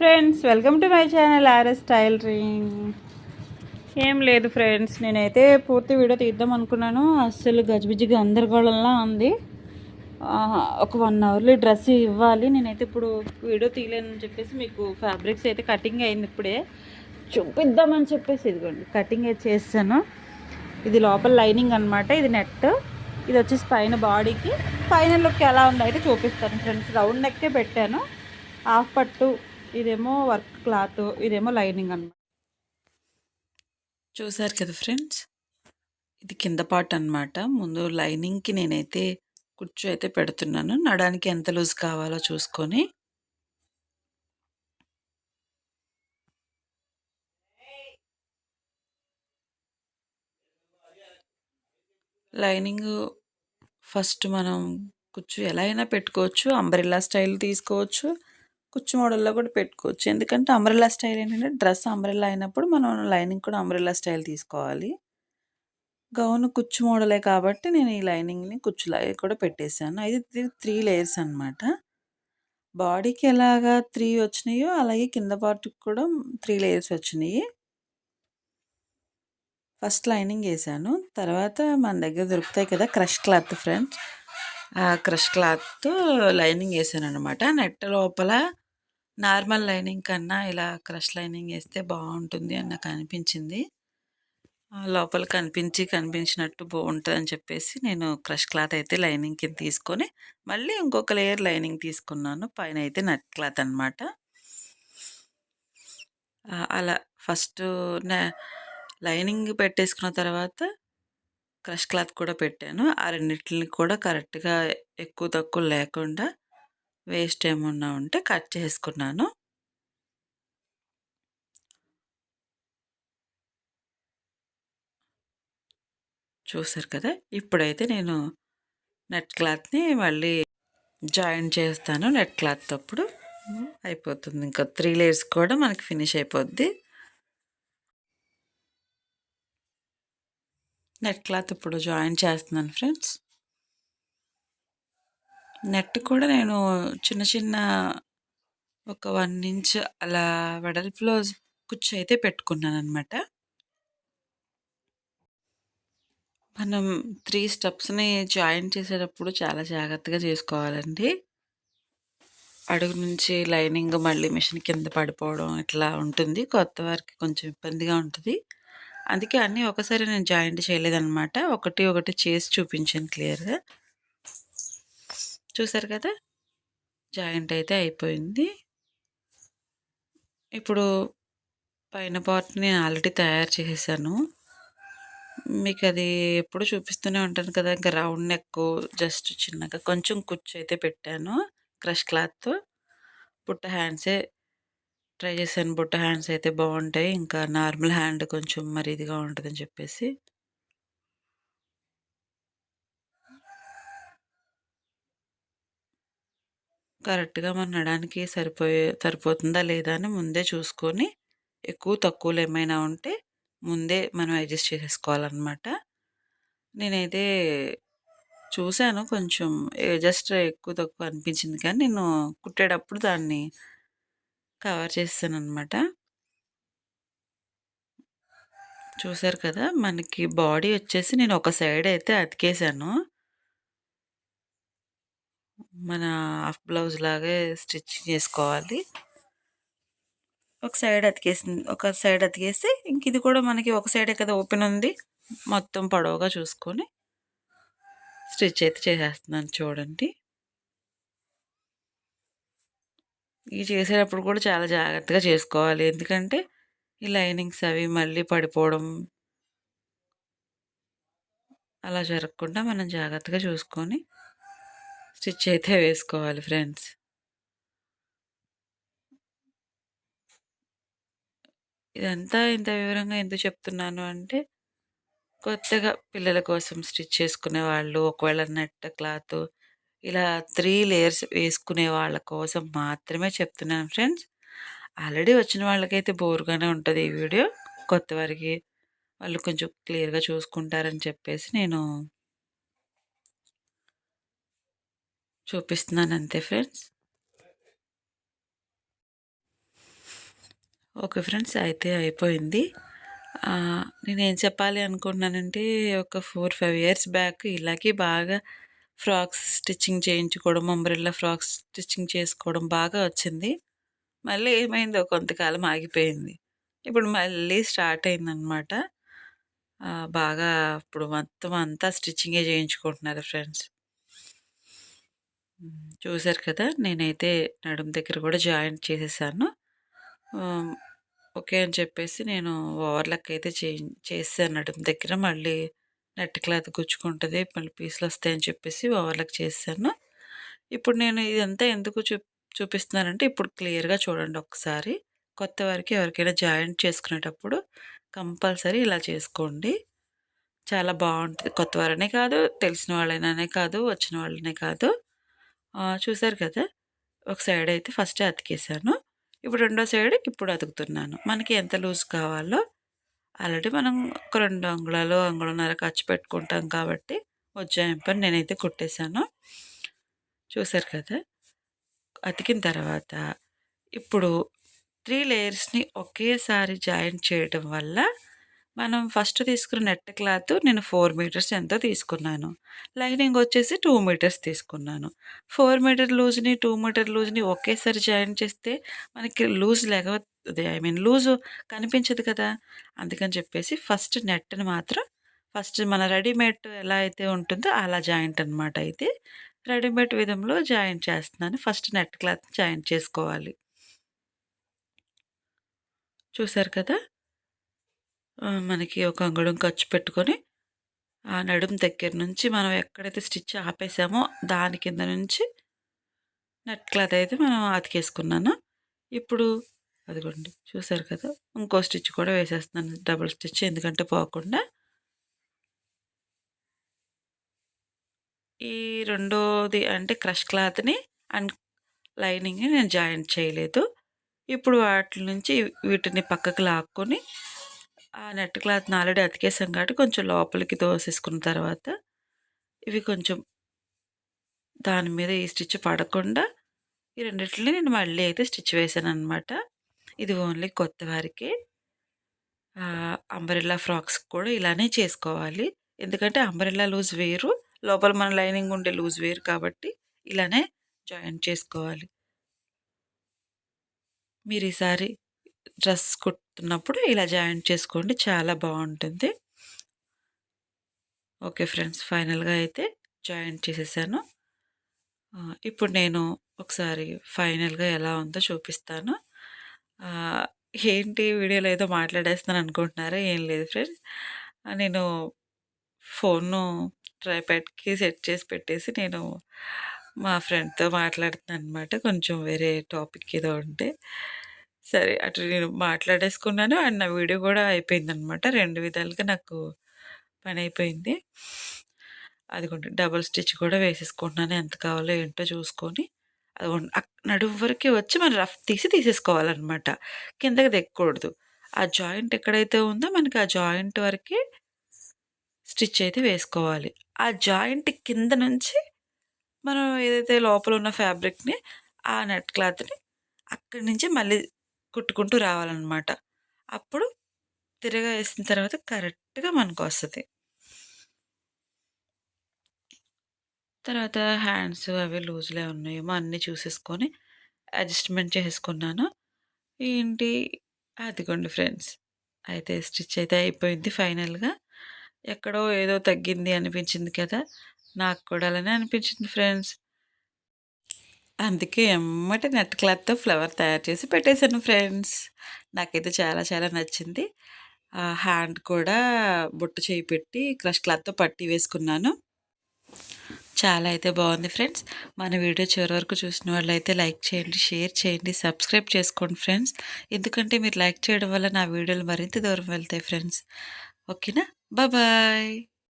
Friends welcome to my channel RS tailoring ఏం లేదు friends నేనైతే పూర్తి వీడియో తీద్దాం అనుకున్నాను. అస్సలు గజిబిజి గందరగోళంలా ఉంది. ఒక వన్ అవర్లో డ్రెస్ ఇవ్వాలి. నేనైతే ఇప్పుడు వీడియో తీయలేనని చెప్పేసి మీకు ఫ్యాబ్రిక్స్ అయితే కటింగ్ అయింది ఇప్పుడే. చూపిద్దామని చెప్పేసి ఇదిగోండి కటింగ్ అయితే చేస్తాను. ఇది లోపల లైనింగ్ అనమాట ఇది నెట్. ఇది వచ్చేసి పైన బాడీకి. పైన లుక్ ఎలా ఉందో అయితే చూపిస్తాను ఫ్రెండ్స్. రౌండ్ నెక్కే పెట్టాను. హాఫ్ పట్టు ఇదేమో వర్క్ క్లాత్ ఇదేమో లైనింగ్ అన్నమాట. చూసారు కదా ఫ్రెండ్స్? ఇది కింద పార్ట్ అన్నమాట. ముందు లైనింగ్కి నేనైతే కుర్చీ అయితే పెడుతున్నాను. నడానికి ఎంత లూజ్ కావాలో చూసుకొని. లైనింగ్ ఫస్ట్ మనం కుచ్చు ఎలా అయినా పెట్టుకోవచ్చు అంబ్రెల్లా స్టైల్ తీసుకోవచ్చు. కుచ్చు మోడల్లో కూడా పెట్టుకోవచ్చు. ఎందుకంటే అంబ్రెల్లా స్టైల్ ఏంటంటే డ్రెస్ అంబ్రెల్లా అయినప్పుడు మనం లైనింగ్ కూడా అంబ్రెల్లా స్టైల్ తీసుకోవాలి. గౌన్ కుచ్చు మోడలే కాబట్టి నేను ఈ లైనింగ్ని కుచ్చులాగే కూడా పెట్టేశాను. అయితే త్రీ లేయర్స్ అనమాట బాడీకి ఎలాగా త్రీ వచ్చినాయో అలాగే కింద పార్ట్కి కూడా త్రీ లేయర్స్ వచ్చినాయి. ఫస్ట్ లైనింగ్ వేసాను తర్వాత మన దగ్గర దొరుకుతాయి కదా క్రష్ క్లాత్ ఫ్రెండ్స్ ఆ క్రష్ క్లాత్ లైనింగ్ వేసాను అనమాట నెట్ లోపల నార్మల్ లైనింగ్ కన్నా ఇలా క్రష్ లైనింగ్ వేస్తే బాగుంటుంది అని నాకు అనిపించింది. లోపల కనిపించి కనిపించినట్టు బాగుంటుంది అని చెప్పేసి నేను క్రష్ క్లాత్ అయితే లైనింగ్ కింద తీసుకొని మళ్ళీ ఇంకొక లేయర్ లైనింగ్ తీసుకున్నాను. పైన అయితే నట్ క్లాత్ అనమాట అలా ఫస్ట్ లైనింగ్ పెట్టేసుకున్న తర్వాత క్రష్ క్లాత్ కూడా పెట్టాను. ఆ రెండింటిని కూడా కరెక్ట్గా ఎక్కువ తక్కువ లేకుండా వేస్ట్ ఏమన్నా ఉంటే కట్ చేసుకున్నాను. చూసారు కదా? ఇప్పుడైతే నేను నెట్ క్లాత్ని మళ్ళీ జాయిన్ చేస్తాను నెట్ క్లాత్ అప్పుడు అయిపోతుంది. ఇంకా త్రీ లేయర్స్ కూడా మనకి ఫినిష్ అయిపోద్ది. నెట్ క్లాత్ ఇప్పుడు జాయిన్ చేస్తున్నాను ఫ్రెండ్స్. నెట్ కూడా నేను చిన్న చిన్న ఒక వన్ ఇంచ్ అలా వెడల్పులో కుచ్చు అయితే పెట్టుకున్నాను అనమాట మనం త్రీ స్టెప్స్ని జాయిన్ చేసేటప్పుడు చాలా జాగ్రత్తగా చేసుకోవాలండి. అడుగు నుంచి లైనింగ్ మళ్ళీ మిషన్ కింద పడిపోవడం ఇట్లా ఉంటుంది. కొత్త వారికి కొంచెం ఇబ్బందిగా ఉంటుంది. అందుకే అన్నీ ఒకసారి నేను జాయింట్ చేయలేదన్నమాట. ఒకటి ఒకటి చేసి చూపించాను క్లియర్గా. చూసారు కదా? జాయింట్ అయితే అయిపోయింది. ఇప్పుడు పైన పార్ట్ని ఆల్రెడీ తయారు చేసేసాను. మీకు అది ఎప్పుడు చూపిస్తూనే ఉంటాను కదా? ఇంకా రౌండ్ నెక్ జస్ట్ చిన్నగా కొంచెం కుచ్చు అయితే పెట్టాను క్రష్ క్లాత్. బుట్ట హ్యాండ్సే ట్రై చేశాను. బుట్ట హ్యాండ్స్ అయితే బాగుంటాయి. ఇంకా నార్మల్ హ్యాండ్ కొంచెం మరి ఇదిగా ఉంటుందని చెప్పేసి. కరెక్ట్గా మన నడానికి సరిపోయే సరిపోతుందా లేదా అని ముందే చూసుకొని ఎక్కువ తక్కువలు ఏమైనా ఉంటే ముందే మనం అడ్జస్ట్ చేసేసుకోవాలన్నమాట. నేనైతే చూశాను కొంచెం జస్ట్ ఎక్కువ తక్కువ అనిపించింది కానీ నేను కుట్టేటప్పుడు దాన్ని కవర్ చేస్తాను అనమాట చూసారు కదా మనకి బాడీ వచ్చేసి నేను ఒక సైడ్ అయితే అతికేసాను మన హాఫ్ బ్లౌజ్ లాగే స్టిచ్ చేసుకోవాలి. ఒక సైడ్ అతికేసింది ఒక సైడ్ అతికేసి ఇంక ఇది కూడా మనకి ఒక సైడే కదా ఓపెన్ ఉంది. మొత్తం పొడవుగా చూసుకొని స్టిచ్ అయితే చేసేస్తున్నాను చూడండి. ఇవి చేసేటప్పుడు కూడా చాలా జాగ్రత్తగా చేసుకోవాలి. ఎందుకంటే ఈ లైనింగ్స్ అవి మళ్ళీ పడిపోవడం అలా జరగకుండా మనం జాగ్రత్తగా చూసుకొని స్టిచ్ అయితే వేసుకోవాలి ఫ్రెండ్స్. ఇదంతా ఇంత వివరంగా ఎందుకు చెప్తున్నాను అంటే కొత్తగా పిల్లల కోసం స్టిచ్ చేసుకునే వాళ్ళు ఒకవేళ నెట్ క్లాత్ ఇలా త్రీ లేయర్స్ వేసుకునే వాళ్ళ కోసం మాత్రమే చెప్తున్నాను ఫ్రెండ్స్. ఆల్రెడీ వచ్చిన వాళ్ళకైతే బోర్గానే ఉంటుంది ఈ వీడియో. కొత్త వారికి వాళ్ళు కొంచెం క్లియర్గా చూసుకుంటారని చెప్పేసి నేను చూపిస్తున్నాను అంతే ఫ్రెండ్స్. ఓకే ఫ్రెండ్స్ అయితే అయిపోయింది. నేనేం చెప్పాలి అనుకుంటున్నానంటే ఒక ఫోర్ ఫైవ్ ఇయర్స్ బ్యాక్ ఇలాగే బాగా ఫ్రాక్స్ స్టిచ్చింగ్ చేయించుకోవడం అంబ్రెల్లా ఫ్రాక్స్ స్టిచ్చింగ్ చేసుకోవడం బాగా వచ్చింది. మళ్ళీ ఏమైందో కొంతకాలం ఆగిపోయింది. ఇప్పుడు మళ్ళీ స్టార్ట్ అయిందనమాట బాగా ఇప్పుడు మొత్తం అంతా స్టిచ్చింగే చేయించుకుంటున్నారు ఫ్రెండ్స్. చూశారు కదా! నేనైతే నడుము దగ్గర కూడా జాయింట్ చేసేసాను. ఓకే అని చెప్పేసి నేను ఓవర్లక్ అయితే చే చేసాను నడుము దగ్గర. మళ్ళీ నెట్ క్లాత్ గుచ్చుకుంటుంది మళ్ళీ పీసులు వస్తాయని చెప్పేసి ఓవర్లక్ చేశాను ఇప్పుడు నేను ఇదంతా ఎందుకు చూ చూపిస్తున్నానంటే ఇప్పుడు క్లియర్గా చూడండి ఒకసారి. కొత్త వారికి ఎవరికైనా జాయింట్ చేసుకునేటప్పుడు కంపల్సరీ ఇలా చేసుకోండి. చాలా బాగుంటుంది. కొత్త వారనే కాదు తెలిసిన వాళ్ళైనానే కాదు వచ్చిన వాళ్ళనే కాదు. చూసారు కదా? ఒక సైడ్ అయితే ఫస్ట్ అతికేసాను ఇప్పుడు రెండో సైడ్ ఇప్పుడు అతుకుతున్నాను. మనకి ఎంత లూజ్ కావాలో ఆల్రెడీ మనం ఒక రెండు అంగుళాలు అంగుళన్నర ఖర్చు పెట్టుకుంటాం కాబట్టి వచ్చాయంపని నేనైతే కుట్టేశాను. చూసారు కదా? అతికిన తర్వాత ఇప్పుడు త్రీ లేయర్స్ని ఒకేసారి జాయింట్ చేయడం వల్ల మనం ఫస్ట్ తీసుకున్న నెట్ క్లాత్ నేను ఫోర్ మీటర్స్ ఎంతో తీసుకున్నాను. లైనింగ్ వచ్చేసి టూ మీటర్స్ తీసుకున్నాను. ఫోర్ మీటర్ లూజ్ని టూ మీటర్ లూజ్ని ఒకేసారి జాయిన్ చేస్తే మనకి లూజ్ లేక ఐ మీన్ లూజ్ కనిపించదు కదా. అందుకని చెప్పేసి ఫస్ట్ నెట్ని మాత్రం ఫస్ట్ మన రెడీమేడ్ ఎలా అయితే ఉంటుందో అలా జాయింట్ అనమాట అయితే. రెడీమేడ్ విధంలో జాయింట్ చేస్తున్నాను. ఫస్ట్ నెట్ క్లాత్ జాయింట్ చేసుకోవాలి. చూసారు కదా? మనకి ఒక అంగుళం ఖర్చు పెట్టుకొని ఆ నడుం దగ్గర నుంచి మనం ఎక్కడైతే స్టిచ్ ఆపేసామో దాని కింద నుంచి నెట్ క్లాత్ అయితే మనం అతికేసుకున్నాను. ఇప్పుడు అదిగోండి చూసారు కదా ఇంకో స్టిచ్ కూడా వేసేస్తున్నాను డబుల్ స్టిచ్ ఎందుకంటే పోకుండా. ఈ రెండోది అంటే క్రష్ క్లాత్ని అండ్ లైనింగ్ని నేను జాయింట్ చేయలేదు. ఇప్పుడు వాటి నుంచి వీటిని పక్కకు లాక్కొని ఆ నెట్ క్లాత్ని ఆల్రెడీ అతికేసాం కాబట్టి కొంచెం లోపలికి దోసేసుకున్న తర్వాత ఇవి కొంచెం దాని మీద ఈ స్టిచ్ పడకుండా ఈ రెండిట్లని నేను మళ్ళీ అయితే స్టిచ్ వేసాను అనమాట ఇది ఓన్లీ కొత్త వారికి. అంబరిల్లా ఫ్రాక్స్ కూడా ఇలానే చేసుకోవాలి. ఎందుకంటే అంబరిల్లా లూజ్ వేరు లోపల మన లైనింగ్ ఉండే లూజ్ వేరు కాబట్టి ఇలానే జాయిన్ చేసుకోవాలి. మీరు ఈసారి డ్రెస్ కుట్ చేస్తున్నప్పుడు ఇలా జాయింట్ చేసుకోండి. చాలా బాగుంటుంది. ఓకే ఫ్రెండ్స్ ఫైనల్గా అయితే జాయింట్ చేసేసాను. ఇప్పుడు నేను ఒకసారి ఫైనల్గా ఎలా ఉందో చూపిస్తాను. ఏంటి వీడియోలో ఏదో మాట్లాడేస్తాను అనుకుంటున్నారా? ఏం లేదు ఫ్రెండ్స్. నేను ఫోన్ను ట్రైప్యాడ్కి సెట్ చేసి పెట్టేసి నేను మా ఫ్రెండ్తో మాట్లాడుతున్నాను అనమాట కొంచెం వేరే టాపిక్ ఏదో ఉంటే. సరే అటు నేను మాట్లాడేసుకున్నాను. అండ్ నా వీడియో కూడా అయిపోయింది అనమాట రెండు విధాలుగా నాకు పని అయిపోయింది అదిగోండి డబుల్ స్టిచ్ కూడా వేసేసుకుంటున్నాను. ఎంత కావాలో ఏంటో చూసుకొని. అదిగోండి అక్- నడుము వచ్చి మనం రఫ్ తీసి తీసేసుకోవాలన్నమాట కిందకి దిక్కకూడదు. ఆ జాయింట్ ఎక్కడైతే ఉందో మనకి ఆ జాయింట్ వరకే స్టిచ్ అయితే వేసుకోవాలి. ఆ జాయింట్ కింద నుంచి మనం ఏదైతే లోపల ఉన్న ఫ్యాబ్రిక్ని ఆ నెట్ క్లాత్ని అక్కడి నుంచి మళ్ళీ కుట్టుకుంటూ రావాలన్నమాట. అప్పుడు తిరగా వేసిన తర్వాత కరెక్ట్గా మనకు వస్తుంది. తర్వాత హ్యాండ్స్ అవి లూజ్లే ఉన్నాయేమో అన్నీ చూసేసుకొని అడ్జస్ట్మెంట్ చేసుకున్నాను. ఏంటి? అదిగోండి ఫ్రెండ్స్. అయితే స్టిచ్ అయితే అయిపోయింది ఫైనల్గా. ఎక్కడో ఏదో తగ్గింది అనిపించింది కదా. నాకు కూడా అలానే అనిపించింది ఫ్రెండ్స్. అందుకే ఎమ్మటి నెట్ క్లాత్తో ఫ్లవర్ తయారు చేసి పెట్టేశాను ఫ్రెండ్స్. నాకైతే చాలా చాలా నచ్చింది. ఆ హ్యాండ్ కూడా బొట్టు చేయి పెట్టి క్రష్ క్లాత్తో పట్టి వేసుకున్నాను. చాలా అయితే బాగుంది ఫ్రెండ్స్. మన వీడియో చివరి వరకు చూసిన వాళ్ళు అయితే లైక్ చేయండి షేర్ చేయండి సబ్స్క్రైబ్ చేసుకోండి ఫ్రెండ్స్. ఎందుకంటే మీరు లైక్ చేయడం వల్ల నా వీడియోలు మరింత దూరం వెళ్తాయి ఫ్రెండ్స్. ఓకేనా? బాయ్.